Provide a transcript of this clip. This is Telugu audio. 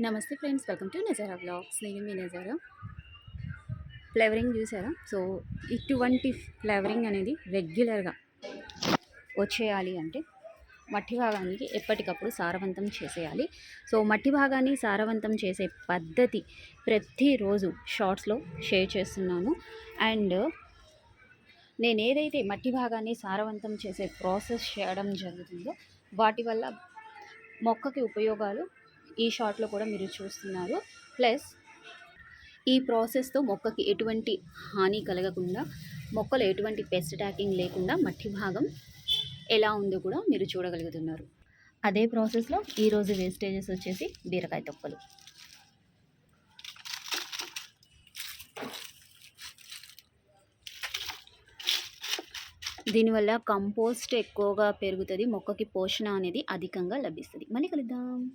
నమస్తే friends welcome to Nazara blogs నేను మీ నజారా. ఫ్లేవరింగ్ చూసారా? సో ఇటువంటి ఫ్లేవరింగ్ అనేది రెగ్యులర్గా వచ్చేయాలి అంటే మట్టి భాగానికి ఎప్పటికప్పుడు సారవంతం చేసేయాలి. సో మట్టి భాగాన్ని సారవంతం చేసే పద్ధతి ప్రతిరోజు షార్ట్స్లో షేర్ చేస్తున్నాను. అండ్ నేను ఏదైతే మట్టి భాగాన్ని సారవంతం చేసే ప్రాసెస్ చేయడం జరుగుతుందో వాటి వల్ల మొక్కకి ఉపయోగాలు ఈ షార్ట్లో కూడా మీరు చూస్తున్నారు. ప్లస్ ఈ ప్రాసెస్తో మొక్కకి ఎటువంటి హాని కలగకుండా మొక్కలు ఎటువంటి పెస్ట్ అటాకింగ్ లేకుండా మట్టి భాగం ఎలా ఉందో కూడా మీరు చూడగలుగుతున్నారు. అదే ప్రాసెస్లో ఈరోజు వేస్టేజెస్ వచ్చేసి బీరకాయ తొక్కలు. దీనివల్ల కంపోస్ట్ ఎక్కువగా పెరుగుతుంది మొక్కకి పోషణ అనేది అధికంగా లభిస్తుంది. మళ్ళీ కలుద్దాం.